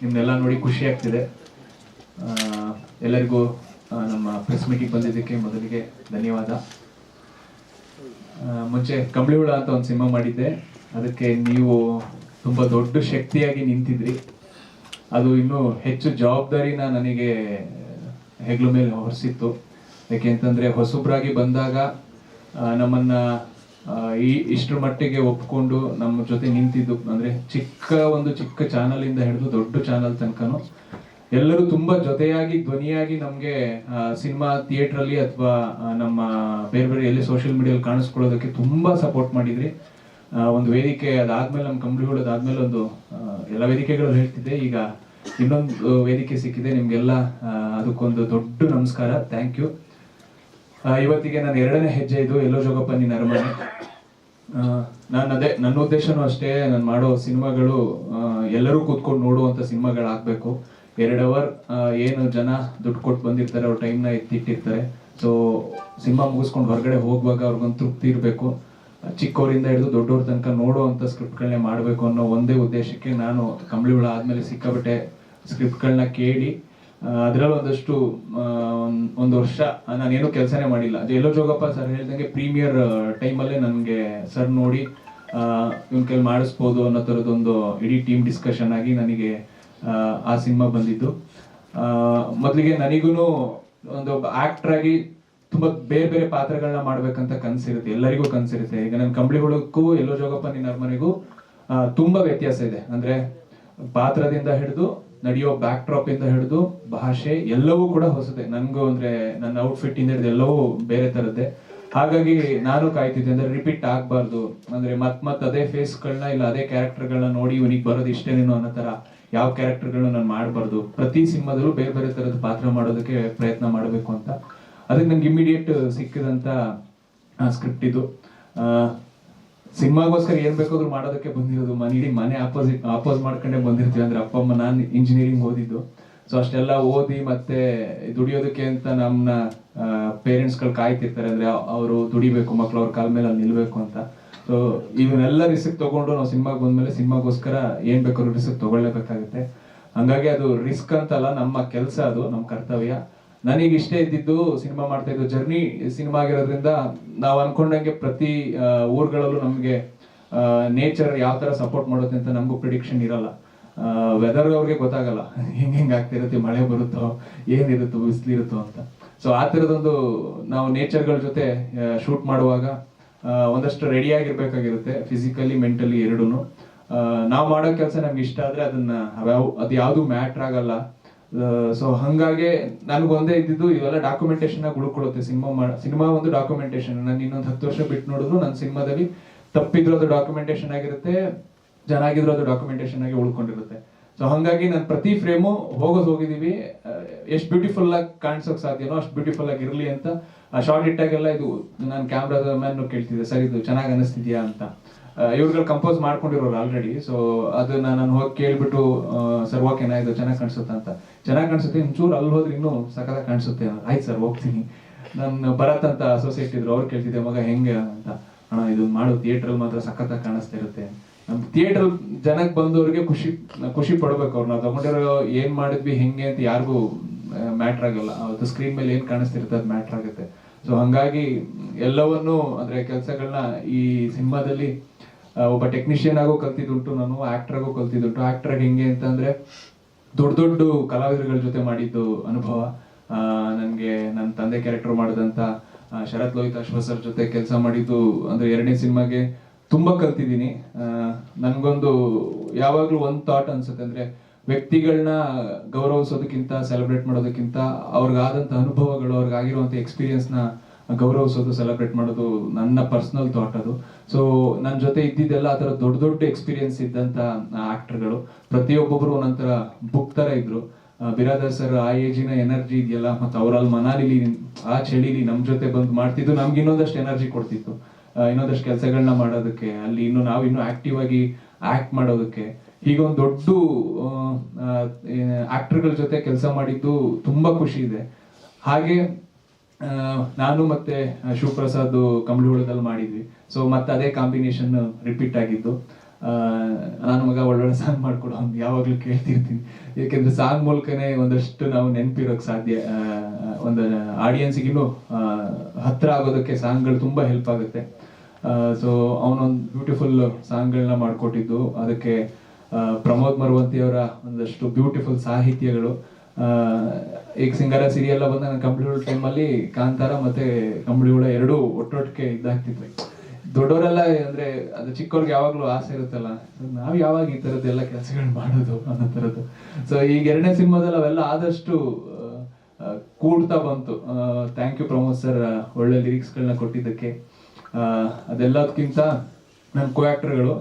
ನಿಮ್ಮನ್ನೆಲ್ಲ ನೋಡಿ ಖುಷಿ ಆಗ್ತಿದೆ. ಎಲ್ಲರಿಗೂ ನಮ್ಮ ಪ್ರೆಸ್ ಮೀಟಿಂಗ್ ಬಂದಿದ್ದಕ್ಕೆ ಮೊದಲಿಗೆ ಧನ್ಯವಾದ. ಮುಂಚೆ ಕಂಬಳಿ ಹುಳ ಅಂತ ಒಂದು ಸಿನಿಮಾ ಮಾಡಿದ್ದೆ. ಅದಕ್ಕೆ ನೀವು ತುಂಬ ದೊಡ್ಡ ಶಕ್ತಿಯಾಗಿ ನಿಂತಿದ್ರಿ. ಅದು ಇನ್ನೂ ಹೆಚ್ಚು ಜವಾಬ್ದಾರಿನ ನನಗೆ, ಹೆಗ್ಲು ಮೇಲೆ ಹೊರಿಸಿತ್ತು. ಯಾಕೆಂತಂದ್ರೆ ಹೊಸಬ್ರಾಗಿ ಬಂದಾಗ ನಮ್ಮನ್ನ ಈ ಇಷ್ಟರ ಮಟ್ಟಿಗೆ ಒಪ್ಕೊಂಡು ನಮ್ಮ ಜೊತೆ ನಿಂತಿದ್ದು ಅಂದ್ರೆ ಚಿಕ್ಕ ಒಂದು ಚಿಕ್ಕ ಚಾನಲ್ ಇಂದ ಹಿಡಿದು ದೊಡ್ಡ ಚಾನಲ್ ತನಕನು. ಎಲ್ಲರೂ ತುಂಬಾ ಜೊತೆಯಾಗಿ, ಧ್ವನಿಯಾಗಿ ನಮ್ಗೆ ಸಿನಿಮಾ ಥಿಯೇಟರ್ ಅಲ್ಲಿ ಅಥವಾ ನಮ್ಮ ಬೇರೆ ಬೇರೆ ಎಲ್ಲಿ ಸೋಷಿಯಲ್ ಮೀಡಿಯಲ್ಲಿ ಕಾಣಿಸ್ಕೊಳ್ಳೋದಕ್ಕೆ ತುಂಬಾ ಸಪೋರ್ಟ್ ಮಾಡಿದ್ರಿ. ಒಂದು ವೇದಿಕೆ ಅದಾದ್ಮೇಲೆ ನಮ್ಮ ಕಂಪ್ನಿಗಳು ಆದ್ಮೇಲೆ ಒಂದು ಎಲ್ಲ ವೇದಿಕೆಗಳು ಹೇಳ್ತಿದ್ದೆ. ಈಗ ಇನ್ನೊಂದು ವೇದಿಕೆ ಸಿಕ್ಕಿದೆ. ನಿಮ್ಗೆಲ್ಲ ಅದಕ್ಕೊಂದು ದೊಡ್ಡ ನಮಸ್ಕಾರ. ಥ್ಯಾಂಕ್ ಯು ಇವತ್ತಿಗೆ ನಾನು ಎರಡನೇ ಹೆಜ್ಜೆ ಇದು ಎಲ್ಲೋ ಜೋಗಪ್ಪ ನಿನ್ನ ಅರಮನೆ. ನಾನು ಅದೇ, ನನ್ನ ಉದ್ದೇಶನೂ ಅಷ್ಟೇ, ನಾನು ಮಾಡೋ ಸಿನಿಮಾಗಳು ಎಲ್ಲರೂ ಕೂತ್ಕೊಂಡು ನೋಡುವಂಥ ಸಿನಿಮಾಗಳಾಗಬೇಕು. ಎರಡು ಅವರ್ ಏನು ಜನ ದುಡ್ಡು ಕೊಟ್ಟು ಬಂದಿರ್ತಾರೆ, ಅವ್ರ ಟೈಮ್ನ ಎತ್ತಿಟ್ಟಿರ್ತಾರೆ. ಸೊ ಸಿನಿಮಾ ಮುಗಿಸ್ಕೊಂಡು ಹೊರಗಡೆ ಹೋಗುವಾಗ ಅವ್ರಿಗೊಂದು ತೃಪ್ತಿ ಇರಬೇಕು. ಚಿಕ್ಕವರಿಂದ ಹಿಡಿದು ದೊಡ್ಡವ್ರ ತನಕ ನೋಡುವಂಥ ಸ್ಕ್ರಿಪ್ಟ್ಗಳನ್ನೇ ಮಾಡಬೇಕು ಅನ್ನೋ ಒಂದೇ ಉದ್ದೇಶಕ್ಕೆ ನಾನು ಕಂಬಳಿ ಹುಳ ಆದಮೇಲೆ ಸಿಕ್ಕಾಬಿಟ್ಟೆ ಸ್ಕ್ರಿಪ್ಟ್ಗಳನ್ನ ಕೇಳಿ ಅದರಲ್ಲಿ ಒಂದಷ್ಟು ಒಂದ್- ವರ್ಷ ನಾನೇನು ಕೆಲಸನೇ ಮಾಡಿಲ್ಲ. ಅದು ಎಲ್ಲೋ ಜೋಗಪ್ಪ ಸರ್ ಹೇಳ್ದಂಗೆ ಪ್ರೀಮಿಯರ್ ಟೈಮಲ್ಲೇ ನನಗೆ ಸರ್ ನೋಡಿ ಇವ್ನ ಕೈಲಿ ಮಾಡಿಸ್ಬೋದು ಅನ್ನೋ ಥರದೊಂದು ಇಡೀ ಟೀಮ್ ಡಿಸ್ಕಷನ್ ಆಗಿ ನನಗೆ ಆ, ಸಿನಿಮಾ ಬಂದಿದ್ದು. ಮೊದಲಿಗೆ ನನಗೂ ಒಂದು ಆಕ್ಟರ್ ಆಗಿ ತುಂಬಾ ಬೇರೆ ಬೇರೆ ಪಾತ್ರಗಳನ್ನ ಮಾಡ್ಬೇಕಂತ ಕನ್ಸಿರುತ್ತೆ. ಎಲ್ಲರಿಗೂ ಕನ್ಸಿರುತ್ತೆ. ಈಗ ನನ್ನ ಕಂಬಳಿಗಳಕ್ಕೂ ಎಲ್ಲೋ ಜೋಗಪ್ಪ ನಿನ್ನ ಅರ್ಮನೆಗೂ ತುಂಬಾ ವ್ಯತ್ಯಾಸ ಇದೆ. ಅಂದ್ರೆ ಪಾತ್ರದಿಂದ ಹಿಡಿದು ನಡೆಯೋ ಬ್ಯಾಕ್ ಡ್ರಾಪ್ ಇಂದ ಹಿಡಿದು ಭಾಷೆ ಎಲ್ಲವೂ ಕೂಡ ಹೊಸದೆ. ನನಗೂ ಅಂದ್ರೆ ನನ್ನ ಔಟ್ಫಿಟ್ ಇಂದ ಹಿಡಿದು ಎಲ್ಲವೂ ಬೇರೆ ತರದ್ದೆ. ಹಾಗಾಗಿ ನಾನು ಕಾಯ್ತಿದ್ದೆ ಅಂದ್ರೆ ರಿಪೀಟ್ ಆಗ್ಬಾರ್ದು. ಅಂದ್ರೆ ಮತ್ ಮತ್ ಅದೇ ಫೇಸ್ಗಳನ್ನ ಇಲ್ಲ ಅದೇ ಕ್ಯಾರೆಕ್ಟರ್ಗಳನ್ನ ನೋಡಿ ಇವನಿಗೆ ಬರೋದು ಇಷ್ಟೇನೇನೋ ಅನ್ನೋ ತರ ಯಾವ ಕ್ಯಾರೆಕ್ಟರ್ಗಳನ್ನ ನಾನು ಮಾಡಬಾರ್ದು. ಪ್ರತಿ ಸಿನಿಮಾದಲ್ಲೂ ಬೇರೆ ಬೇರೆ ತರದ ಪಾತ್ರ ಮಾಡೋದಕ್ಕೆ ಪ್ರಯತ್ನ ಮಾಡಬೇಕು ಅಂತ. ಅದಕ್ಕೆ ನಂಗೆ ಇಮಿಡಿಯೇಟ್ ಸಿಕ್ಕಿದಂತ ಸ್ಕ್ರಿಪ್ಟ್ ಇದು. ಸಿನಿಮಾಗೋಸ್ಕರ ಏನ್ ಬೇಕಾದ್ರೂ ಮಾಡೋದಕ್ಕೆ ಬಂದಿರೋದು ಮನೆ, ಇಡೀ ಮನೆ ಆಪೋಸಿಟ್ ಆಪೋಸ್ ಮಾಡ್ಕೊಂಡೇ ಬಂದಿರ್ತೀವಿ. ಅಂದ್ರೆ ಅಪ್ಪ, ಅಮ್ಮ, ನಾನು ಇಂಜಿನಿಯರಿಂಗ್ ಓದಿದ್ದು. ಸೊ ಅಷ್ಟೆಲ್ಲ ಓದಿ ಮತ್ತೆ ದುಡಿಯೋದಕ್ಕೆ ಅಂತ ನಮ್ಮನ್ನ ಪೇರೆಂಟ್ಸ್ಗಳು ಕಾಯ್ತಿರ್ತಾರೆ. ಅಂದ್ರೆ ಅವರು ದುಡಿಬೇಕು ಮಕ್ಕಳು ಅವ್ರ ಕಾಲ ಮೇಲೆ ಅಲ್ಲಿ ನಿಲ್ಬೇಕು ಅಂತ. ಸೊ ಇವನ್ನೆಲ್ಲ ರಿಸ್ಕ್ ತಗೊಂಡು ನಾವು ಸಿನಿಮಾಗೆ ಬಂದ್ಮೇಲೆ ಸಿನಿಮಾಗೋಸ್ಕರ ಏನ್ ಬೇಕಾದ್ರೂ ರಿಸ್ಕ್ ತಗೊಳ್ಳೇಬೇಕಾಗುತ್ತೆ ಹಂಗಾಗಿ ಅದು ರಿಸ್ಕ್ ಅಂತಲ್ಲ, ನಮ್ಮ ಕೆಲಸ ಅದು, ನಮ್ಮ ಕರ್ತವ್ಯ. ನನಗೆ ಇಷ್ಟ ಇದ್ದಿದ್ದು ಸಿನಿಮಾ ಮಾಡ್ತಾ ಇದ್ದು ಜರ್ನಿ, ಸಿನಿಮಾ ಆಗಿರೋದ್ರಿಂದ ನಾವು ಅನ್ಕೊಂಡಂಗೆ ಪ್ರತಿ ಊರುಗಳಲ್ಲೂ ನಮಗೆ ನೇಚರ್ ಯಾವ ತರ ಸಪೋರ್ಟ್ ಮಾಡುತ್ತೆ ಅಂತ ನಮಗೂ ಪ್ರಿಡಿಕ್ಷನ್ ಇರಲ್ಲ. ವೆದರ್ ಅವ್ರಿಗೆ ಗೊತ್ತಾಗಲ್ಲ. ಹೆಂಗೆ ಹೆಂಗೆ ಆಗ್ತಿರುತ್ತೆ, ಮಳೆ ಬರುತ್ತೋ, ಏನಿರುತ್ತೋ, ಬಿಸಿಲಿರುತ್ತೋ ಅಂತ. ಸೊ ಆ ಥರದೊಂದು ನಾವು ನೇಚರ್ಗಳ ಜೊತೆ ಶೂಟ್ ಮಾಡುವಾಗ ಒಂದಷ್ಟು ರೆಡಿ ಆಗಿರ್ಬೇಕಾಗಿರುತ್ತೆ ಫಿಸಿಕಲಿ ಮೆಂಟಲಿ ಎರಡೂ ನಾವು ಮಾಡೋ ಕೆಲಸ ನಮ್ಗೆ ಇಷ್ಟ ಆದ್ರೆ ಅದನ್ನ ಅದು ಯಾವುದು ಮ್ಯಾಟ್ರ್ ಆಗಲ್ಲ. ಸೊ ಹಂಗಾಗಿ ನನಗೊಂದೇ ಇದ್ದಿದ್ದು ಇವೆಲ್ಲ ಡಾಕ್ಯುಮೆಂಟೇಶನ್ ಉಳ್ಕೊಳ್ಳುತ್ತೆ ಸಿನಿಮಾ ಸಿನಿಮಾ ಒಂದು ಡಾಕ್ಯುಮೆಂಟೇಶನ್ ನಾನು ಇನ್ನೊಂದು ಹತ್ತು ವರ್ಷ ಬಿಟ್ಟು ನೋಡಿದ್ರು ನನ್ನ ಸಿನಿಮಾದಲ್ಲಿ ತಪ್ಪಿದ್ರು ಅದು ಡಾಕ್ಯುಮೆಂಟೇಶನ್ ಆಗಿರುತ್ತೆ, ಚೆನ್ನಾಗಿದ್ರು ಅದು ಡಾಕ್ಯುಮೆಂಟೇಶನ್ ಆಗಿ ಉಳ್ಕೊಂಡಿರುತ್ತೆ. ಸೊ ಹಂಗಾಗಿ ನಾನು ಪ್ರತಿ ಫ್ರೇಮು ಹೋಗೋದು ಹೋಗಿದ್ದೀವಿ ಎಷ್ಟು ಬ್ಯೂಟಿಫುಲ್ ಆಗಿ ಕಾಣಿಸೋಕೆ ಸಾಧ್ಯನೋ ಅಷ್ಟು ಬ್ಯೂಟಿಫುಲ್ ಆಗಿ ಇರಲಿ ಅಂತ ಆ ಶಾರ್ಟ್ ಇಟ್ಟಾಗೆಲ್ಲ ಇದು ನಾನು ಕ್ಯಾಮ್ರಾದ ಮ್ಯಾನ್ ಕೇಳ್ತಿದ್ದೆ, ಸರ್, ಇದು ಚೆನ್ನಾಗಿ ಅನಿಸ್ತಿದ್ಯಾ? ಅಂತ. ಇವ್ರುಗಳು ಕಂಪೋಸ್ ಮಾಡ್ಕೊಂಡಿರೋರು ಆಲ್ರೆಡಿ ಸೊ ಅದನ್ನ ನಾನು ಹೋಗಿ ಕೇಳ್ಬಿಟ್ಟು ಸರ್ ಓಕೆ ಇದು ಚೆನ್ನಾಗಿ ಕಾಣಿಸುತ್ತೆ ಅಂತ. ಚೆನ್ನಾಗಿ ಕಾಣಿಸುತ್ತೆ, ಒಂಚೂರು ಅಲ್ಲಿ ಹೋದ್ರೆ ಇನ್ನೂ ಸಖತ್ತಾಗಿ ಕಾಣಿಸುತ್ತೆ. ಆಯ್ತು ಸರ್, ಹೋಗ್ತೀನಿ. ನನ್ನ ಭರತ್ ಅಂತ ಅಸೋಸಿಯೇಟ್ ಇದ್ರು, ಅವ್ರು ಕೇಳ್ತಿದ್ದೆ, ಮಗ, ಹೆಂಗೆ ಅಂತ. ಅಣ್ಣ ಇದು ಮಾಡು ಥಿಯೇಟ್ರಲ್ಲಿ ಮಾತ್ರ ಸಖತ್ತಾಗಿ ಕಾಣಿಸ್ತಾ ಇರುತ್ತೆ. ನಮ್ಮ ಥಿಯೇಟರ್ ಜನಕ್ಕೆ ಬಂದವ್ರಿಗೆ ಖುಷಿ ಖುಷಿ ಪಡ್ಬೇಕು ಅವ್ರು. ನಾವು ತಗೊಂಡಿರೋ ಏನ್ ಮಾಡಿದ್ವಿ, ಹೆಂಗೆ ಅಂತ ಯಾರಿಗೂ ಮ್ಯಾಟ್ರ್ ಆಗಲ್ಲ. ಅದು ಸ್ಕ್ರೀನ್ ಮೇಲೆ ಏನ್ ಕಾಣಿಸ್ತಿರುತ್ತೆ ಅದು ಮ್ಯಾಟ್ರ್ ಆಗುತ್ತೆ. ಸೊ ಹಂಗಾಗಿ ಎಲ್ಲವನ್ನೂ, ಅಂದ್ರೆ ಕೆಲಸಗಳನ್ನ ಈ ಸಿನಿಮಾದಲ್ಲಿ ಒಬ್ಬ ಟೆಕ್ನಿಷಿಯನ್ ಆಗೋ ಕಲ್ತಿದ್ದುಂಟು ನಾನು ಆಕ್ಟರ್ ಆಗೋ ಕಲ್ತಿದ್ದುಂಟು. ಆಕ್ಟರ್ ಹೆಂಗೆ ಅಂತಂದ್ರೆ ದೊಡ್ಡ ದೊಡ್ಡ ಕಲಾವಿದರುಗಳ ಜೊತೆ ಮಾಡಿದ್ದು ಅನುಭವ. ನನಗೆ ನನ್ನ ತಂದೆ ಕ್ಯಾರೆಕ್ಟರ್ ಮಾಡಿದಂತ ಶರತ್ ಲೋಹಿತ್ ಅಶ್ವ ಸರ್ ಜೊತೆ ಕೆಲಸ ಮಾಡಿದ್ದು ಅಂದ್ರೆ ಎರಡನೇ ಸಿನಿಮಾಗೆ ತುಂಬಾ ಕಲ್ತಿದ್ದೀನಿ. ನನಗೊಂದು ಯಾವಾಗಲೂ ಒಂದು ಥಾಟ್ ಅನ್ಸುತ್ತೆ ಅಂದ್ರೆ ವ್ಯಕ್ತಿಗಳನ್ನ ಗೌರವಿಸೋದಕ್ಕಿಂತ ಸೆಲೆಬ್ರೇಟ್ ಮಾಡೋದಕ್ಕಿಂತ ಅವ್ರಿಗಾದಂಥ ಅನುಭವಗಳು ಅವ್ರಿಗಾಗಿರುವಂಥ ಎಕ್ಸ್ಪೀರಿಯನ್ಸ್ನ ಗೌರವಿಸೋದು ಸೆಲೆಬ್ರೇಟ್ ಮಾಡೋದು ನನ್ನ ಪರ್ಸ್ನಲ್ ಥಾಟ್ ಅದು. ಸೊ ನನ್ನ ಜೊತೆ ಇದ್ದಿದ್ದೆಲ್ಲ ಆ ಥರ ದೊಡ್ಡ ದೊಡ್ಡ ಎಕ್ಸ್ಪೀರಿಯನ್ಸ್ ಇದ್ದಂಥ ಆಕ್ಟರ್ಗಳು ಪ್ರತಿಯೊಬ್ಬೊಬ್ಬರು ಒಂದೊಂಥರ ಬುಕ್ ಥರ ಇದ್ದರು ಬಿರಾದರ್ ಸರ್ ಆ ಏಜಿನ ಎನರ್ಜಿ ಇದೆಯಲ್ಲ, ಮತ್ತು ಅವರಲ್ಲಿ ಮನಾಲಿಲಿ, ಆ ಚಳಿಲಿ ನಮ್ಮ ಜೊತೆ ಬಂದು ಮಾಡ್ತಿದ್ದು, ನಮ್ಗೆ ಇನ್ನೊಂದಷ್ಟು ಎನರ್ಜಿ ಕೊಡ್ತಿತ್ತು. ಇನ್ನೊಂದಷ್ಟು ಕೆಲಸಗಳನ್ನ ಮಾಡೋದಕ್ಕೆ, ಅಲ್ಲಿ ಇನ್ನು ನಾವು ಇನ್ನು ಆಕ್ಟಿವ್ ಆಗಿ ಆಕ್ಟ್ ಮಾಡೋದಕ್ಕೆ. ಒಂದು ದೊಡ್ಡ ಆಕ್ಟರ್ಗಳ ಜೊತೆ ಕೆಲಸ ಮಾಡಿದ್ದು ತುಂಬಾ ಖುಷಿ ಇದೆ. ಹಾಗೆ ನಾನು ಮತ್ತೆ ಶಿವಪ್ರಸಾದ್ ಕಂಬಳಿ ಹುಳದಲ್ಲಿ ಮಾಡಿದ್ವಿ. ಸೊ ಮತ್ತೆ ಅದೇ ಕಾಂಬಿನೇಷನ್ ರಿಪೀಟ್ ಆಗಿದ್ದು. ನಾನು ಮಗ ಒಳ್ಳೊಳ್ಳೆ ಸಾಂಗ್ ಮಾಡ್ಕೊಡು ಅವ್ನು ಯಾವಾಗಲೂ ಕೇಳ್ತಿರ್ತೀನಿ. ಏಕೆಂದ್ರೆ ಸಾಂಗ್ ಮೂಲಕನೇ ಒಂದಷ್ಟು ನಾವು ನೆನಪಿರೋಕೆ ಸಾಧ್ಯ ಒಂದು ಆಡಿಯನ್ಸ್ಗೂ ಹತ್ತಿರ ಆ, ಹತ್ರ ಆಗೋದಕ್ಕೆ ಸಾಂಗ್ಗಳು ತುಂಬಾ ಹೆಲ್ಪ್ ಆಗುತ್ತೆ. ಸೊ ಅವನೊಂದು ಬ್ಯೂಟಿಫುಲ್ ಸಾಂಗ್ಗಳನ್ನ ಮಾಡಿಕೊಟ್ಟಿದ್ದು. ಅದಕ್ಕೆ ಪ್ರಮೋದ್ ಮರವಂತಿ ಅವರ ಒಂದಷ್ಟು ಬ್ಯೂಟಿಫುಲ್ ಸಾಹಿತ್ಯಗಳು. ಈಗ ಸಿಂಗಾರ ಸಿರಿಯಲ್ಲ ಬಂದ ನಾನು ಕಂಬಳಿಹುಳ ಟೈಮಲ್ಲಿ ಕಾಂತಾರ ಮತ್ತೆ ಕಂಬಳಿಹುಳ ಎರಡೂ ಒಟ್ಟೊಟ್ಟಿಗೆ ಇದಾಗ್ತಿದ್ವಿ. ದೊಡ್ಡವರೆಲ್ಲ ಅಂದ್ರೆ ಅದು ಚಿಕ್ಕವ್ರಿಗೆ ಯಾವಾಗಲೂ ಆಸೆ ಇರುತ್ತಲ್ಲ, ನಾವು ಯಾವಾಗ ಈ ಥರದ್ದೆಲ್ಲ ಕೆಲಸಗಳು ಮಾಡೋದು ಅನ್ನೋ ತರದ್ದು. ಸೊ ಈಗ ಎರಡನೇ ಸಿನಿಮಾದಲ್ಲಿ ಅವೆಲ್ಲ ಆದಷ್ಟು ಕೂಡ್ತಾ ಬಂತು. ಥ್ಯಾಂಕ್ ಯು ಪ್ರಮೋದ್ ಸರ್ ಒಳ್ಳೆ ಲಿರಿಕ್ಸ್ಗಳನ್ನ ಕೊಟ್ಟಿದ್ದಕ್ಕೆ. ಅದೆಲ್ಲದಕ್ಕಿಂತ ನನ್ನ ಕೋ ಆಕ್ಟರ್ಗಳು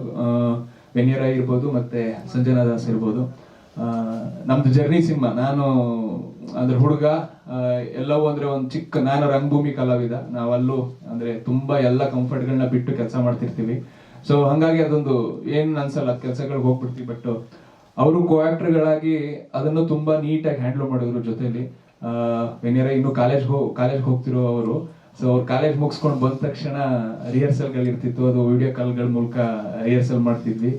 ವೆನಿಯರ್ ಇರ್ಬೋದು ಮತ್ತೆ ಸಂಜನಾ ದಾಸ್ ಇರ್ಬೋದು. ನಮ್ದು ಜರ್ನಿ ಸಿನಿಮಾ. ನಾನು ಅಂದ್ರೆ ಹುಡುಗ ಎಲ್ಲವೂ ಅಂದ್ರೆ ಒಂದು ಚಿಕ್ಕ, ನಾನು ರಂಗಭೂಮಿ ಕಲಾವಿದ. ನಾವಲ್ಲೂ ಅಂದ್ರೆ ತುಂಬಾ ಎಲ್ಲ ಕಂಫರ್ಟ್ಗಳನ್ನ ಬಿಟ್ಟು ಕೆಲಸ ಮಾಡ್ತಿರ್ತೀವಿ. ಸೊ ಹಂಗಾಗಿ ಅದೊಂದು ಏನ್ ಅನ್ಸಲ್ಲ, ಕೆಲಸಗಳಿಗೆ ಹೋಗ್ಬಿಡ್ತೀವಿ. ಬಟ್ ಅವರು ಕೋ ಗಳಾಗಿ ಅದನ್ನು ತುಂಬಾ ನೀಟಾಗಿ ಹ್ಯಾಂಡಲ್ ಮಾಡಿದ್ರು ಜೊತೆಲಿ. ಏನಾರ ಇನ್ನು ಕಾಲೇಜ್ ಹೋ ಕಾಲೇಜ್ ಹೋಗ್ತಿರೋ ಅವರು ಸೊ ಅವ್ರು ಕಾಲೇಜ್ ಮುಗಿಸ್ಕೊಂಡು ಬಂದ ತಕ್ಷಣ ರಿಹರ್ಸಲ್ಗಳು ಇರ್ತಿತ್ತು ಅದು ವಿಡಿಯೋ ಕಾಲ್ಗಳ ಮೂಲಕ ರಿಹರ್ಸಲ್ ಮಾಡ್ತಿದ್ವಿ.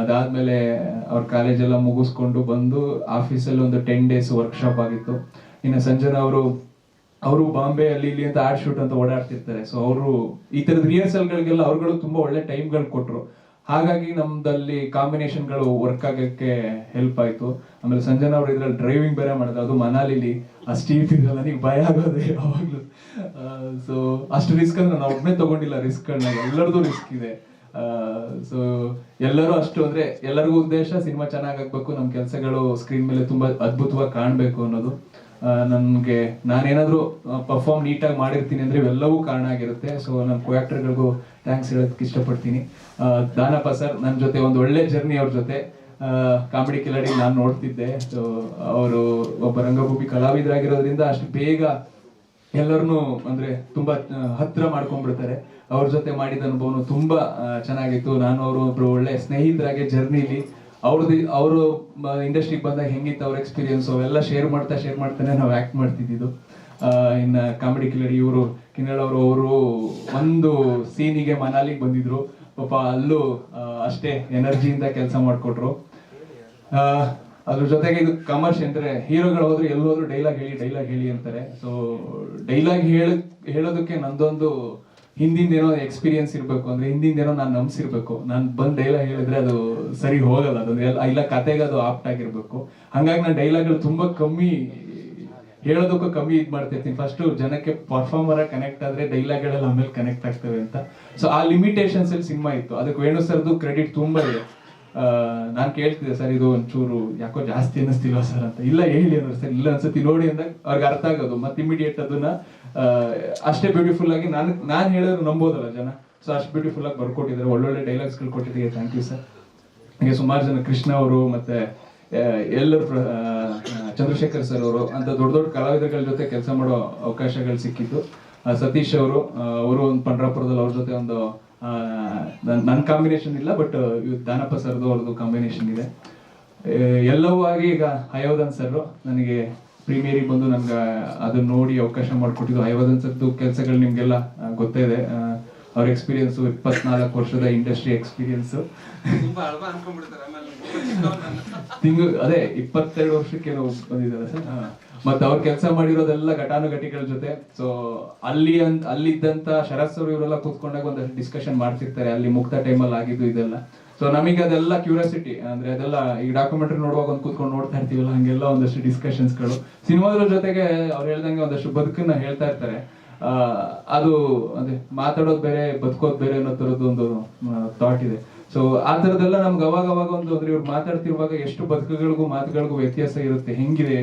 ಅದಾದ್ಮೇಲೆ ಅವ್ರ ಕಾಲೇಜ್ ಎಲ್ಲ ಮುಗಿಸ್ಕೊಂಡು ಬಂದು ಆಫೀಸಲ್ಲಿ ಒಂದು ಟೆನ್ ಡೇಸ್ ವರ್ಕ್ಶಾಪ್ ಆಗಿತ್ತು. ಇನ್ನು ಸಂಜನ ಅವರು ಅವರು ಬಾಂಬೆ ಅಲ್ಲಿ ಇಲ್ಲಿ ಅಂತ ಆಡ್ ಶೂಟ್ ಅಂತ ಓಡಾಡ್ತಿರ್ತಾರೆ. ಸೊ ಅವರು ಈ ತರದ ರಿಹರ್ಸಲ್ಗಳಿಗೆಲ್ಲ ಅವ್ರುಗಳು ತುಂಬಾ ಒಳ್ಳೆ ಟೈಮ್ಗಳು ಕೊಟ್ಟರು ಹಾಗಾಗಿ ನಮ್ದಲ್ಲಿ ಕಾಂಬಿನೇಷನ್ಗಳು ವರ್ಕ್ ಆಗಕ್ಕೆ ಹೆಲ್ಪ್ ಆಯಿತು. ಆಮೇಲೆ ಸಂಜನಾ ಅವರು ಇದ್ರಲ್ಲಿ ಡ್ರೈವಿಂಗ್ ಬೇರೆ ಮಾಡಿದ್ರು ಅದು ಮನಾಲಿಲಿ. ಆ ಸ್ಟೀಫ್ ಇದೆಲ್ಲ ನನಗೆ ಭಯ ಆಗೋದು ಯಾವಾಗ್ಲೂ. ಸೊ ಅಷ್ಟು ರಿಸ್ಕ್ ಅಂದ್ರೆ ನಾನು ಒಬ್ಬನೇ ತಗೊಂಡಿಲ್ಲ ರಿಸ್ಕ್ಗಳನ್ನ ಎಲ್ಲರದು ರಿಸ್ಕ್ ಇದೆ. ಸೊ ಎಲ್ಲರೂ ಅಷ್ಟು ಅಂದ್ರೆ ಎಲ್ಲರಿಗೂ ಉದ್ದೇಶ ಸಿನಿಮಾ ಆಗಬೇಕು ನಮ್ಮ ಕೆಲಸಗಳು ಸ್ಕ್ರೀನ್ ಮೇಲೆ ತುಂಬಾ ಅದ್ಭುತವಾಗಿ ಕಾಣಬೇಕು ಅನ್ನೋದು. ನನಗೆ ನಾನೇನಾದರೂ ಪರ್ಫಾರ್ಮ್ ನೀಟಾಗಿ ಮಾಡಿರ್ತೀನಿ ಅಂದ್ರೆ ಇವೆಲ್ಲವೂ ಕಾರಣ ಆಗಿರುತ್ತೆ. ಸೊ ನನ್ನ ಕೋ ಗಳಿಗೂ ಥ್ಯಾಂಕ್ಸ್ ಹೇಳೋದಕ್ಕೆ ಇಷ್ಟಪಡ್ತೀನಿ. ದಾನಪ್ಪ ಸರ್ ನನ್ನ ಜೊತೆ ಒಂದು ಒಳ್ಳೆ ಜರ್ನಿ ಅವ್ರ ಜೊತೆ. ಕಾಮಿಡಿ ಕಿಲಾಡಿ ನಾನು ನೋಡ್ತಿದ್ದೆ. ಸೊ ಅವರು ಒಬ್ಬ ರಂಗಭೂಮಿ ಕಲಾವಿದರಾಗಿರೋದ್ರಿಂದ ಅಷ್ಟು ಬೇಗ ಎಲ್ಲರನ್ನೂ ಅಂದ್ರೆ ತುಂಬಾ ಹತ್ತಿರ ಮಾಡ್ಕೊಂಡ್ಬಿಡ್ತಾರೆ. ಅವ್ರ ಜೊತೆ ಮಾಡಿದ ಅನುಭವನು ತುಂಬಾ ಚೆನ್ನಾಗಿತ್ತು. ನಾನು ಅವರು ಒಬ್ರು ಒಳ್ಳೆ ಸ್ನೇಹಿತರಾಗೆ ಜರ್ನಿಲಿ ಅವ್ರದ್ದು ಅವರು ಇಂಡಸ್ಟ್ರಿಗೆ ಬಂದಾಗ ಹೆಂಗಿತ್ತು, ಅವ್ರ ಎಕ್ಸ್ಪೀರಿಯನ್ಸ್ ಅವೆಲ್ಲ ಶೇರ್ ಮಾಡ್ತಾ ಶೇರ್ ಮಾಡ್ತಾನೆ ನಾವು ಆಕ್ಟ್ ಮಾಡ್ತಿದ್ದಿದ್ದು. ಇನ್ನ ಕಾಮಿಡಿ ಕಿಲಡಿ ಇವರು, ಕಿನ್ನಳ್ ಅವರು ಅವರು ಒಂದು ಸೀನಿಗೆ ಮನಾಲಿಗೆ ಬಂದಿದ್ರು. ಪಾಪ ಅಲ್ಲೂ ಅಷ್ಟೇ ಎನರ್ಜಿಯಿಂದ ಕೆಲಸ ಮಾಡ್ಕೊಟ್ರು. ಅದ್ರ ಜೊತೆಗೆ ಇದು ಕಮರ್ಷ್ ಅಂದ್ರೆ ಹೀರೋಗಳು ಹೋದ್ರೆ ಎಲ್ಲೋದ್ರು ಡೈಲಾಗ್ ಹೇಳಿ ಡೈಲಾಗ್ ಹೇಳಿ ಅಂತಾರೆ. ಸೊ ಡೈಲಾಗ್ ಹೇಳ, ಹೇಳೋದಕ್ಕೆ ನಂದೊಂದು ಹಿಂದಿಂದ ಏನೋ ಎಕ್ಸ್ಪೀರಿಯನ್ಸ್ ಇರಬೇಕು ಅಂದ್ರೆ ಹಿಂದಿಂದ ಏನೋ ನಾನು ನಂಬಿಸಿರ್ಬೇಕು. ನಾನು ಬಂದು ಡೈಲಾಗ್ ಹೇಳಿದ್ರೆ ಅದು ಸರಿ ಹೋಗಲ್ಲ, ಅದು ಇಲ್ಲ ಕತೆಗೆ ಅದು ಆಪ್ಟ್ ಆಗಿರ್ಬೇಕು. ಹಂಗಾಗಿ ನಾನು ಡೈಲಾಗ್ಗಳು ತುಂಬಾ ಕಮ್ಮಿ, ಹೇಳೋದಕ್ಕೂ ಕಮ್ಮಿ ಇದು ಮಾಡ್ತಿರ್ತೀನಿ. ಫಸ್ಟ್ ಜನಕ್ಕೆ ಪರ್ಫಾರ್ಮರ್ ಕನೆಕ್ಟ್ ಆದ್ರೆ ಡೈಲಾಗ್ಗಳೆಲ್ಲ ಆಮೇಲೆ ಕನೆಕ್ಟ್ ಆಗ್ತವೆ ಅಂತ. ಸೊ ಆ ಲಿಮಿಟೇಷನ್ಸ್ ಅಲ್ಲಿ ಸಿನಿಮಾ ಇತ್ತು. ಅದಕ್ಕೆ ವೇಣು ಸರ್ದು ಕ್ರೆಡಿಟ್ ತುಂಬಾ ಇದೆ. ನಾನು ಕೇಳ್ತಿದ್ದೆ, ಸರ್, ಇದು ಒಂಚೂರು ಯಾಕೋ ಜಾಸ್ತಿ ಅನ್ನಿಸ್ತಿಲ್ವಾ ಸರ್ ಅಂತ. ಇಲ್ಲ, ಹೇಳಿ ಅಂದ್ರೆ ಸರ್, ಇಲ್ಲ ಅನ್ಸತಿ ನೋಡಿ ಅಂದಾಗ ಅವ್ರಿಗೆ ಅರ್ಥ ಆಗೋದು. ಮತ್ತೆ ಇಮಿಡಿಯೇಟ್ ಅದನ್ನ ಅಷ್ಟೇ ಬ್ಯೂಟಿಫುಲ್ ಆಗಿ ನಾನು ನಾನು ಹೇಳಿದ್ರು ನಂಬೋದಲ್ಲ ಜನ. ಸೊ ಅಷ್ಟು ಬ್ಯೂಟಿಫುಲ್ ಆಗಿ ಬರ್ಕೊಟ್ಟಿದ್ದಾರೆ. ಒಳ್ಳೊಳ್ಳೆ ಡೈಲಾಗ್ಸ್ಗಳು ಕೊಟ್ಟಿದ್ದೀವಿ ಥ್ಯಾಂಕ್ ಯು ಸರ್ ಹಾಗೆ ಸುಮಾರು ಜನ ಕೃಷ್ಣ ಅವರು ಮತ್ತೆ ಎಲ್ಲರು ಚಂದ್ರಶೇಖರ್ ಸರ್ ಅವರು, ಅಂತ ದೊಡ್ಡ ದೊಡ್ಡ ಕಲಾವಿದರ ಜೊತೆ ಕೆಲಸ ಮಾಡೋ ಅವಕಾಶಗಳು ಸಿಕ್ಕಿತ್ತು ಸತೀಶ್ ಅವರು ಅವರು ಒಂದು ಪಂಡ್ರಾಪುರದಲ್ಲಿ ಅವ್ರ ಜೊತೆ ಒಂದು ನನ್ನ ಕಾಂಬಿನೇಷನ್ ಇಲ್ಲ ಬಟ್ ದಾನಪ್ಪ ಸರ್ದು ಅವ್ರದ್ದು ಕಾಂಬಿನೇಷನ್ ಇದೆ. ಎಲ್ಲವೂ ಆಗಿ ಈಗ ಹಯೋಧನ್ ಸರ್ ನನಗೆ ಪ್ರೀಮಿಯರಿಗೆ ಬಂದು ನನ್ಗೆ ಅದನ್ನ ನೋಡಿ ಅವಕಾಶ ಮಾಡಿಕೊಟ್ಟಿದ್ದು. ಹಯೋಧನ್ ಸರ್ದು ಕೆಲಸಗಳು ನಿಮಗೆಲ್ಲ ಗೊತ್ತೇ ಇದೆ. ಅವ್ರ ಎಕ್ಸ್ಪೀರಿಯನ್ಸ್ ಇಪ್ಪತ್ನಾಲ್ಕು ವರ್ಷದ ಇಂಡಸ್ಟ್ರಿ ಎಕ್ಸ್ಪೀರಿಯನ್ಸ್. ತಿಂಗಳು ಅದೇ ಇಪ್ಪತ್ತೆರಡು ವರ್ಷಕ್ಕೆ ಬಂದಿದ್ದಾರೆ ಸರ್ ಮತ್ತೆ ಅವ್ರು ಕೆಲಸ ಮಾಡಿರೋದೆಲ್ಲ ಘಟಾನುಘಟಿಗಳ ಜೊತೆ. ಸೊ ಅಲ್ಲಿ ಅಂತ ಅಲ್ಲಿದ್ದಂತ ಶರತ್ ಸರ್ ಇವರೆಲ್ಲ ಕೂತ್ಕೊಂಡಾಗ ಒಂದಷ್ಟು ಡಿಸ್ಕಷನ್ ಮಾಡ್ತಿರ್ತಾರೆ, ಅಲ್ಲಿ ಮುಕ್ತ ಟೈಮಲ್ಲಿ ಆಗಿದ್ದು ಇದೆಲ್ಲ. ಸೊ ನಮಗೆ ಅದೆಲ್ಲ ಕ್ಯೂರಿಯಾಸಿಟಿ ಅಂದ್ರೆ ಅದೆಲ್ಲ ಈಗ ಡಾಕ್ಯುಮೆಂಟ್ರಿ ನೋಡುವಾಗ ಒಂದು ಕೂತ್ಕೊಂಡು ನೋಡ್ತಾ ಇರ್ತೀವಲ್ಲ, ಹಂಗೆಲ್ಲ ಒಂದಷ್ಟು ಡಿಸ್ಕಷನ್ಸ್ಗಳು ಸಿನಿಮಾದ್ರ ಜೊತೆಗೆ ಅವ್ರು ಹೇಳ್ದಂಗೆ ಒಂದಷ್ಟು ಬದುಕನ್ನ ಹೇಳ್ತಾ ಇರ್ತಾರೆ. ಅದು, ಅದೇ, ಮಾತಾಡೋದು ಬೇರೆ, ಬದುಕೋದು ಬೇರೆ ಅನ್ನೋ ತರದ್ದು ಒಂದು ಥಾಟ್ ಇದೆ. ಸೊ ಆ ಥರದ್ದೆಲ್ಲ ನಮ್ಗೆ ಅವಾಗ ಅವಾಗ ಒಂದು, ಅಂದ್ರೆ ಇವ್ರು ಮಾತಾಡ್ತಿರುವಾಗ ಎಷ್ಟು ಬದುಕುಗಳಿಗೂ ಮಾತುಗಳಿಗೂ ವ್ಯತ್ಯಾಸ ಇರುತ್ತೆ, ಹೆಂಗಿದೆ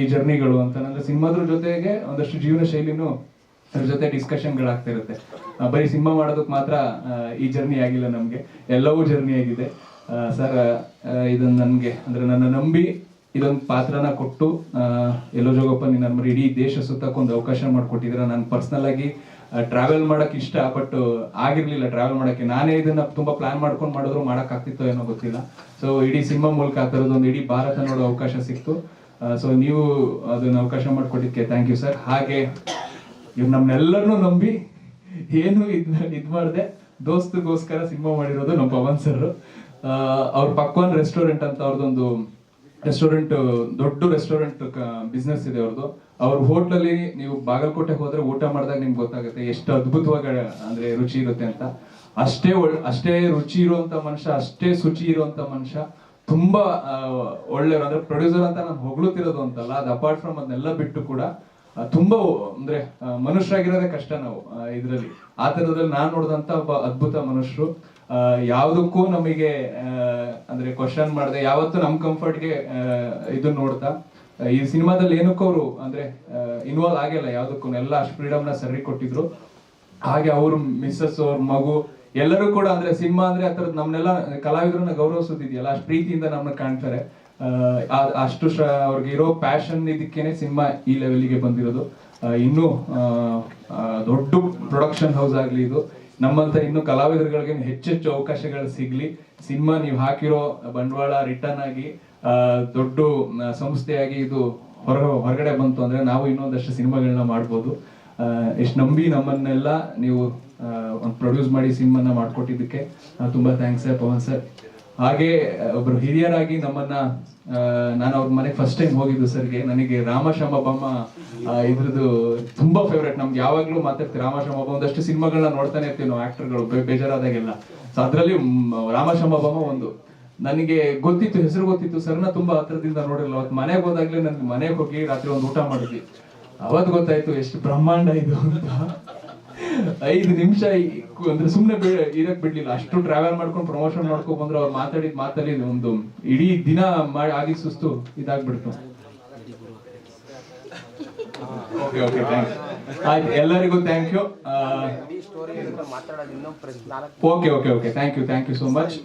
ಈ ಜರ್ನಿಗಳು ಅಂತ. ಅಂದ್ರೆ ಸಿನಿಮಾದ್ರ ಜೊತೆಗೆ ಒಂದಷ್ಟು ಜೀವನ ಶೈಲಿನೂ ಅದ್ರ ಜೊತೆ ಡಿಸ್ಕಷನ್ಗಳಾಗ್ತಿರುತ್ತೆ ಬರೀ ಸಿನಿಮಾ ಮಾಡೋದಕ್ಕೆ ಮಾತ್ರ ಈ ಜರ್ನಿ ಆಗಿಲ್ಲ ನಮ್ಗೆ. ಎಲ್ಲವೂ ಜರ್ನಿ ಆಗಿದೆ. ಸರ್ ಇದನ್ನ ನನ್ಗೆ, ಅಂದ್ರೆ ನನ್ನ ನಂಬಿ ಇದೊಂದು ಪಾತ್ರನ ಕೊಟ್ಟು ಎಲ್ಲೋ ಜೋಗಪ್ಪ ನೀನು ನಮ್ಮ ಇಡೀ ದೇಶ ಸುತ್ತಕ್ಕೊಂದು ಅವಕಾಶ ಮಾಡಿಕೊಟ್ಟಿದ್ದೀರ. ನಾನು ಪರ್ಸನಲ್ ಆಗಿ ಟ್ರಾವೆಲ್ ಮಾಡಕ್ ಇಷ್ಟ ಬಟ್ ಆಗಿರ್ಲಿಲ್ಲ ಟ್ರಾವೆಲ್ ಮಾಡಕ್ಕೆ. ನಾನೇ ಇದನ್ನ ತುಂಬಾ ಪ್ಲಾನ್ ಮಾಡ್ಕೊಂಡು ಮಾಡಿದ್ರು ಮಾಡಕ್ ಆಗ್ತಿತ್ತೋ ಏನೋ ಗೊತ್ತಿಲ್ಲ. ಸೊ ಇಡೀ ಸಿನಿಮಾ ಮೂಲಕ ಆ ಥರದೊಂದು ಇಡೀ ಭಾರತ ನೋಡೋ ಅವಕಾಶ ಸಿಕ್ತು. ಸೊ ನೀವು ಅದನ್ನ ಅವಕಾಶ ಮಾಡಿಕೊಟ್ಟಿದ್ದಕ್ಕೆ ಥ್ಯಾಂಕ್ ಯು ಸರ್ ಹಾಗೆ ಇವ್ರು ನಮ್ಮನ್ನೆಲ್ಲರನ್ನೂ ನಂಬಿ ಏನು ಇದ್ ಇದ್ ಮಾಡಿದೆ. ದೋಸ್ತಿಗೋಸ್ಕರ ಸಿನಿಮಾ ಮಾಡಿರೋದು ನಮ್ಮ ಪವನ್ ಸರ್ ಅವ್ರ ಪಕ್ವಾನ್ ರೆಸ್ಟೋರೆಂಟ್ ಅಂತ ಅವ್ರದ್ದೊಂದು ರೆಸ್ಟೋರೆಂಟ್ ದೊಡ್ಡ ರೆಸ್ಟೋರೆಂಟ್ ಬಿಸ್ನೆಸ್ ಇದೆ ಅವ್ರದ್ದು ಅವ್ರ ಹೋಟ್ಲಲ್ಲಿ ನೀವು ಬಾಗಲಕೋಟೆ ಹೋದ್ರೆ ಊಟ ಮಾಡಿದಾಗ ನಿಮ್ಗೆ ಗೊತ್ತಾಗುತ್ತೆ ಎಷ್ಟು ಅದ್ಭುತವಾಗಿ, ಅಂದ್ರೆ ರುಚಿ ಇರುತ್ತೆ ಅಂತ. ಅಷ್ಟೇ ಅಷ್ಟೇ ರುಚಿ ಇರುವಂತ ಮನುಷ್ಯ, ಅಷ್ಟೇ ಶುಚಿ ಇರುವಂತ ಮನುಷ್ಯ. ತುಂಬಾ ಒಳ್ಳೆಯವರು. ಅಂದ್ರೆ ಪ್ರೊಡ್ಯೂಸರ್ ಅಂತ ನಾನು ಹೊಗಳುತ್ತಿರೋದು ಅಂತಲ್ಲ, ಅದು ಅಪಾರ್ಟ್ ಫ್ರಮ್ ಅದನ್ನೆಲ್ಲ ಬಿಟ್ಟು ಕೂಡ ತುಂಬಾ, ಅಂದ್ರೆ ಮನುಷ್ಯರಾಗಿರೋದೇ ಕಷ್ಟ ನಾವು ಇದರಲ್ಲಿ. ಆ ತರದಲ್ಲಿ ನಾನು ನೋಡಿದಂತ ಒಬ್ಬ ಅದ್ಭುತ ಮನುಷ್ಯರು. ಯಾವುದಕ್ಕೂ ನಮಗೆ ಅಂದ್ರೆ ಕ್ವಶನ್ ಮಾಡದೆ, ಯಾವತ್ತೂ ನಮ್ ಕಂಫರ್ಟ್ಗೆ ಇದನ್ನ ನೋಡ್ತಾ ಈ ಸಿನಿಮಾದಲ್ಲಿ ಏನಕ್ಕೂ ಅವರು, ಅಂದ್ರೆ ಇನ್ವಾಲ್ವ್ ಆಗಿಲ್ಲ ಯಾವ್ದಕ್ಕೂ. ಎಲ್ಲ ಅಷ್ಟು ಫ್ರೀಡಮ್ನ ಸರಿ ಕೊಟ್ಟಿದ್ರು. ಹಾಗೆ ಅವ್ರ ಮಿಸ್ಸಸ್ ಅವ್ರ ಮಗು ಎಲ್ಲರೂ ಕೂಡ ಅಂದ್ರೆ ಸಿನಿಮಾ ಅಂದ್ರೆ ಆ ನಮ್ಮನೆಲ್ಲ ನಮ್ನೆಲ್ಲ ಕಲಾವಿದರನ್ನ ಗೌರವಿಸೋದಿದೆಯಲ್ಲ ಅಷ್ಟು ಪ್ರೀತಿಯಿಂದ ನಮ್ಮನ್ನ ಕಾಣ್ತಾರೆ. ಅಷ್ಟು ಅವ್ರಿಗೆ ಇರೋ ಪ್ಯಾಷನ್ ಇದಕ್ಕೇನೆ ಸಿನಿಮಾ ಈ ಲೆವೆಲ್ಗೆ ಬಂದಿರೋದು. ಇನ್ನೂ ದೊಡ್ಡ ಪ್ರೊಡಕ್ಷನ್ ಹೌಸ್ ಆಗ್ಲಿ ಇದು. ನಮ್ಮಂತ ಇನ್ನು ಕಲಾವಿದರುಗಳಿಗೆ ಹೆಚ್ಚೆಚ್ಚು ಅವಕಾಶಗಳು ಸಿಗ್ಲಿ. ಸಿನಿಮಾ ನೀವು ಹಾಕಿರೋ ಬಂಡವಾಳ ರಿಟರ್ನ್ ಆಗಿ ದೊಡ್ಡ ಸಂಸ್ಥೆಯಾಗಿ ಇದು ಹೊರ, ಹೊರಗಡೆ ಬಂತು ಅಂದ್ರೆ ನಾವು ಇನ್ನೊಂದಷ್ಟು ಸಿನಿಮಾಗಳನ್ನ ಮಾಡ್ಬೋದು. ಎಷ್ಟು ನಂಬಿ ನಮ್ಮನ್ನೆಲ್ಲ ನೀವು ಒಂದು ಪ್ರೊಡ್ಯೂಸ್ ಮಾಡಿ ಸಿನಿಮಾನ ಮಾಡ್ಕೊಟ್ಟಿದ್ದಕ್ಕೆ ತುಂಬ ಥ್ಯಾಂಕ್ಸ್ ಪವನ್ ಸರ್. ಹಾಗೆ ಒಬ್ರು ಹಿರಿಯರಾಗಿ ನಮ್ಮನ್ನ ನಾನು ಅವ್ರ ಮನೆಗೆ ಫಸ್ಟ್ ಟೈಮ್ ಹೋಗಿದ್ದು ಸರ್ಗೆ ನನಗೆ ರಾಮಶಂಬಮ್ಮ ಇದ್ರದ್ದು ತುಂಬಾ ಫೇವ್ರೇಟ್ ನಮ್ಗೆ ಯಾವಾಗ್ಲೂ ಮಾತಾಡ್ತೀವಿ ರಾಮಶಂಬಮ್ಮ ಒಂದಷ್ಟು ಸಿನಿಮಾಗಳನ್ನ ನೋಡ್ತಾನೆ ಇರ್ತೀವಿ ನಾವು ಆಕ್ಟರ್ಗಳು ಬೇಜಾರಾದಾಗೆಲ್ಲ. ಸೊ ಅದ್ರಲ್ಲಿ ರಾಮಶಂಬಮ್ಮ ಒಂದು. ನನಗೆ ಗೊತ್ತಿತ್ತು, ಹೆಸರು ಗೊತ್ತಿತ್ತು, ಸರ್ನ ತುಂಬಾ ಹತ್ರದಿಂದ ನೋಡಿರಲ್ಲ ಅವತ್ತು ಮನೆಗೆ ಹೋದಾಗ್ಲೇ ನನ್ಗೆ ಮನೆಗೆ ಹೋಗಿ ರಾತ್ರಿ ಒಂದು ಊಟ ಮಾಡಿದ್ವಿ. ಅವತ್ತು ಗೊತ್ತಾಯ್ತು ಎಷ್ಟು ಬ್ರಹ್ಮಾಂಡ ಇದು ಅಂತ. ಐದು ನಿಮಿಷ ಅಂದ್ರೆ ಸುಮ್ಮನೆ ಇರಕ್ ಬಿಡ್ಲಿಲ್ಲ. ಅಷ್ಟು ಟ್ರಾವೆಲ್ ಮಾಡ್ಕೊಂಡು ಪ್ರಮೋಷನ್ ಮಾಡ್ಕೊಂಡ್ ಬಂದ್ರೆ ಅವ್ರು ಮಾತಾಡಿದ ಮಾತಲ್ಲಿ ಒಂದು ಇಡೀ ದಿನ ಮಾಡಿ ಆಗಿ ಸುಸ್ತು ಇದಾಗ್ಬಿಡ್ತು. ಓಕೆ ಓಕೆ ಆಯ್ತು ಎಲ್ಲರಿಗೂ ಥ್ಯಾಂಕ್ ಯು ಇಡೀ ಸ್ಟೋರಿ ಮಾತಾಡೋದು ಇನ್ನೂ ನಾಲ್ಕು okay okay okay thank you thank you so much